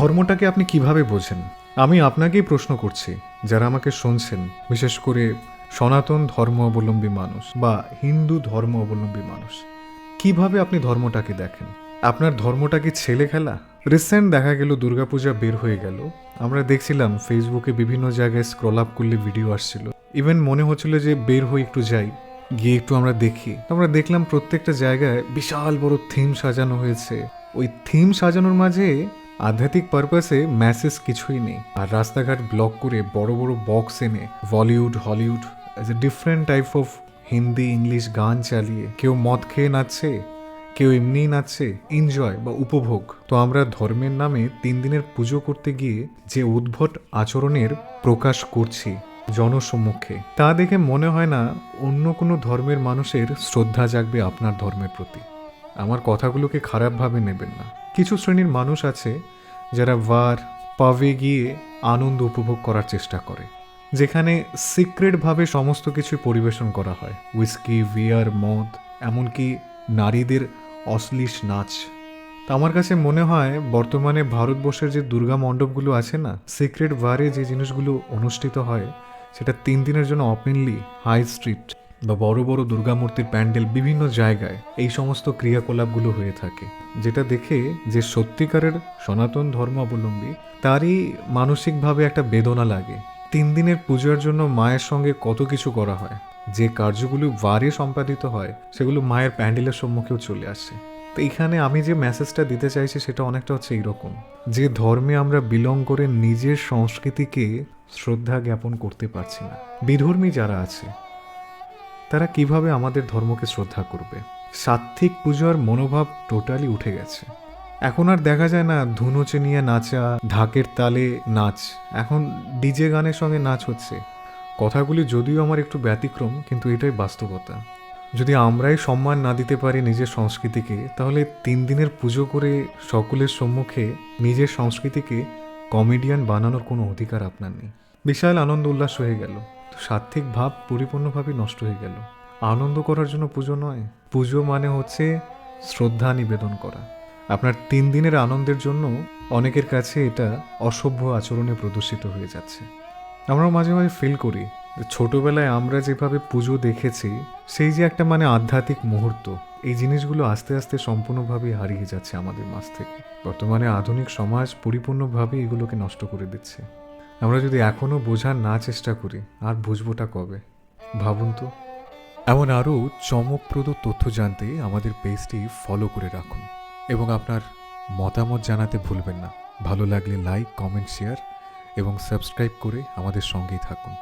ধর্মটাকে আপনি কীভাবে বোঝেন? আমি আপনাকেই প্রশ্ন করছি, যারা আমাকে শুনছেন, বিশেষ করে সনাতন ধর্ম অবলম্বী মানুষ বা হিন্দু ধর্ম অবলম্বী মানুষ। কীভাবে আপনি ধর্মটাকে দেখেন? আপনার ধর্মটা কি ছেলে খেলা? রিসেন্ট দেখা গেল, দুর্গাপূজা বের হয়ে গেল। আমরা দেখছিলাম ফেসবুকে বিভিন্ন জায়গায় স্ক্রল আপ করলে ভিডিও আসছিল। ইভেন মনে হচ্ছিল যে বের হয়ে একটু যাই, গিয়ে একটু আমরা দেখি। আমরা দেখলাম প্রত্যেকটা জায়গায় বিশাল বড় থিম সাজানো হয়েছে। ওই থিম সাজানোর মাঝে আধ্যাত্মিক পারপাসে ম্যাসেজ কিছুই নেই। আর রাস্তাঘাট ব্লক করে বড় বড় বক্স এনে Bollywood Hollywood as a different type of Hindi English গান চালিয়ে কেউ মদ খেয়ে নাচছে, কেউ এমনিই নাচছে এনজয় বা উপভোগ। তো আমরা ধর্মের নামে তিন দিনের পুজো করতে গিয়ে যে উদ্ভট আচরণের প্রকাশ করছি জনসম্মুখে, তা দেখে মনে হয় না অন্য কোনো ধর্মের মানুষের শ্রদ্ধা জাগবে আপনার ধর্মের প্রতি। আমার কথাগুলোকে খারাপভাবে নেবেন না। কিছু শ্রেণির মানুষ আছে যারা ভার, পাবে গিয়ে আনন্দ উপভোগ করার চেষ্টা করে, যেখানে সিক্রেটভাবে সমস্ত কিছু পরিবেশন করা হয়। উইস্কি বিয়ার মদ, এমনকি নারীদের অশ্লীল নাচ। তা আমার কাছে মনে হয় বর্তমানে ভারতবর্ষের যে দুর্গা মণ্ডপগুলো আছে না, সিক্রেট বারে যে জিনিসগুলো অনুষ্ঠিত হয়, সেটা তিন দিনের জন্য ওপেনলি হাই স্ট্রিট বা বড় বড় দুর্গা মূর্তির প্যান্ডেল বিভিন্ন জায়গায় এই সমস্ত ক্রিয়াকলাপগুলো হয়ে থাকে, যেটা দেখে যে সত্যিকারের সনাতন ধর্ম অবলম্বী তারই মানসিকভাবে একটা বেদনা লাগে। তিন দিনের পূজার জন্য মায়ের সঙ্গে কত কিছু করা হয়, যে কার্যগুলো বারে সম্পাদিত হয়, সেগুলো মায়ের প্যান্ডেলের সম্মুখেও চলে আসে। তো এইখানে আমি যে মেসেজটা দিতে চাইছি সেটা অনেকটা হচ্ছে এইরকম, যে ধর্মে আমরা বিলং করে নিজের সংস্কৃতিকে শ্রদ্ধা জ্ঞাপন করতে পারছি না। বিধর্মী যারা আছে তারা কীভাবে আমাদের ধর্মকে শ্রদ্ধা করবে? সাত্ত্বিক পুজোর মনোভাব টোটালি উঠে গেছে। এখন আর দেখা যায় না ধুনুচে নিয়ে নাচা, ঢাকের তালে নাচ। এখন ডিজে গানের সঙ্গে নাচ হচ্ছে। কথাগুলি যদিও আমার একটু ব্যতিক্রম, কিন্তু এটাই বাস্তবতা। যদি আমরাই সম্মান না দিতে পারি নিজের সংস্কৃতিকে, তাহলে তিন দিনের পুজো করে সকলের সম্মুখে নিজের সংস্কৃতিকে কমেডিয়ান বানানোর কোনো অধিকার আপনার নেই। বিশাল আনন্দ উল্লাস হয়ে গেল। সাত্ত্বিক ভাব পরিপূর্ণভাবে নষ্ট হয়ে গেল। আনন্দ করার জন্য পুজো নয়, পুজো মানে হচ্ছে শ্রদ্ধা নিবেদন করা। আপনার তিন দিনের আনন্দের জন্য অনেকের কাছে এটা অসভ্য আচরণে প্রদর্শিত হয়ে যাচ্ছে। আমরা মাঝে মাঝে ফিল করি ছোটবেলায় আমরা যেভাবে পুজো দেখেছি, সেই যে একটা মানে আধ্যাত্মিক মুহূর্ত, এই জিনিসগুলো আস্তে আস্তে সম্পূর্ণভাবে হারিয়ে যাচ্ছে আমাদের মাঝ থেকে। বর্তমানে আধুনিক সমাজ পরিপূর্ণভাবে এগুলোকে নষ্ট করে দিচ্ছে। আমরা যদি এখনও বোঝার না চেষ্টা করি, আর বুঝবোটা কবে? ভাবুন তো। এমন আরও চমকপ্রদ তথ্য জানতে আমাদের পেজটি ফলো করে রাখুন এবং আপনার মতামত জানাতে ভুলবেন না। ভালো লাগলে লাইক কমেন্ট শেয়ার এবং সাবস্ক্রাইব করে আমাদের সঙ্গেই থাকুন।